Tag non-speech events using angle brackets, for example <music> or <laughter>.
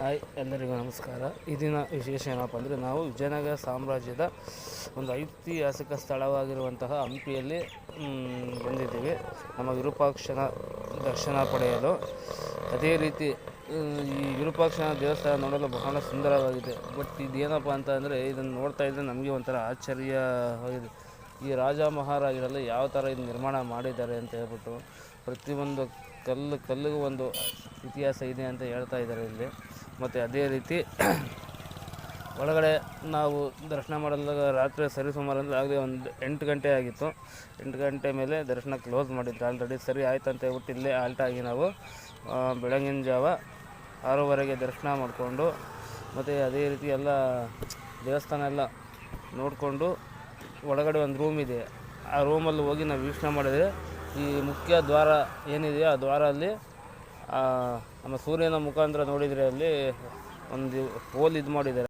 Hi, ಎಲ್ಲರಿಗೂ ನಮಸ್ಕಾರ. ಇದಿನ ದಿನ ವಿಶೇಷ ಏನಪ್ಪ ಅಂದರೆ ನಾವು ವಿಜಯನಗರ ಸಾಮ್ರಾಜ್ಯದ ಒಂದು ಐತಿಹಾಸಿಕ ಸ್ಥಳವಾಗಿರುವಂತಹ ಹಂಪಿಯಲ್ಲಿ ಬಂದಿದ್ದೀವಿ. ನಮ್ಮ ವಿರೂಪಾಕ್ಷನ ದರ್ಶನ ಪಡೆಯಲು. ಅದೇ ರೀತಿ ಈ ವಿರೂಪಾಕ್ಷನ ದೇವಸ್ಥಾನ ನೋಡಲು ಬಹಳ ಸುಂದರವಾಗಿದೆ. ಬಟ್ ಇದೇನಪ್ಪ ಅಂತ ಅಂದರೆ ಇದನ್ನು ನೋಡ್ತಾ ಇದ್ದರೆ ನಮಗೆ ಒಂಥರ ಆಶ್ಚರ್ಯವಾಗಿದೆ ಈ ರಾಜ ಮಹಾರಾಜರೆಲ್ಲ ಯಾವ ಥರ ಇದು ನಿರ್ಮಾಣ ಮಾಡಿದ್ದಾರೆ ಅಂತ ಹೇಳ್ಬಿಟ್ಟು ಪ್ರತಿಯೊಂದು ಕಲ್ಲು ಕಲ್ಲಿಗೂ ಒಂದು ಇತಿಹಾಸ ಇದೆ ಅಂತ ಹೇಳ್ತಾ ಇದ್ದಾರೆ ಇಲ್ಲಿ. ಮತ್ತು ಅದೇ ರೀತಿ <clears throat> ಒಳಗಡೆ ನಾವು ದರ್ಶನ ಮಾಡಲು ರಾತ್ರಿ ಸರಿ ಸುಮಾರು ಅಂದರೆ ಆಗಲೇ ಒಂದು ಎಂಟು ಗಂಟೆ ಆಗಿತ್ತು. ಎಂಟು ಗಂಟೆ ಮೇಲೆ ದರ್ಶನ ಕ್ಲೋಸ್ ಮಾಡಿದ್ರು. ಆಲ್ರೆಡಿ ಸರಿ ಆಯ್ತು ಅಂತ ಹೇಳ್ಬಿಟ್ಟು ಇಲ್ಲೇ ಆಲ್ಟಾಗಿ ನಾವು ಬೆಳಗಿನ ಜಾವ ಆರೂವರೆಗೆ ದರ್ಶನ ಮಾಡಿಕೊಂಡು ಮತ್ತು ಅದೇ ರೀತಿ ಎಲ್ಲ ದೇವಸ್ಥಾನ ಎಲ್ಲ ನೋಡಿಕೊಂಡು ಒಳಗಡೆ ಒಂದು ರೂಮ್ ಇದೆ. ಆ ರೂಮಲ್ಲಿ ಹೋಗಿ ನಾವು ವೀಕ್ಷಣೆ ಮಾಡಿದರೆ ಈ ಮುಖ್ಯ ದ್ವಾರ ಏನಿದೆ ಆ ದ್ವಾರಲ್ಲಿ ಆ, ನಮ್ಮ ಸೂರ್ಯನ ಮುಖಾಂತರ ನೋಡಿದರೆ ಅಲ್ಲಿ ಒಂದು ಹೋಲ್ ಇದು ಮಾಡಿದ್ದಾರೆ.